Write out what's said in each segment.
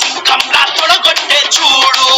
సింహంలా తొడగొట్టే చూడు.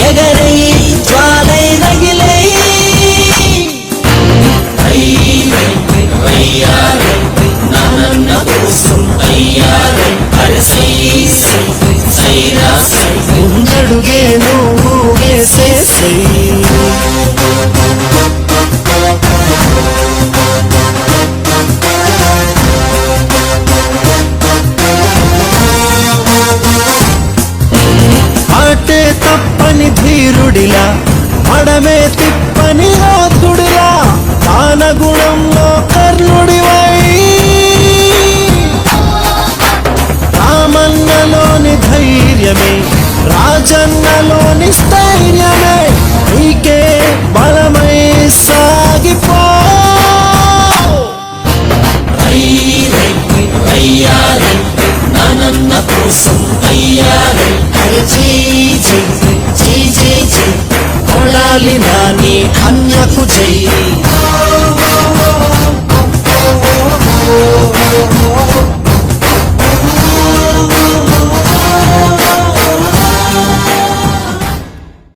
ఎగరై జ్వాలై నగిలై ఉండడుగే నువ్వు వేసేసే మడమే తిప్పని యోధుడిలా దానగుణంలో కర్ణుడివై. రామన్నలోని ధైర్యమే రాజన్నలోని స్థైర్యమే నీకే బలమై సాగిపో. అయ్యారే నానన్న కోసం అయ్యారే. అరే జీ జీ నాని అన్నకు చెయ్యి.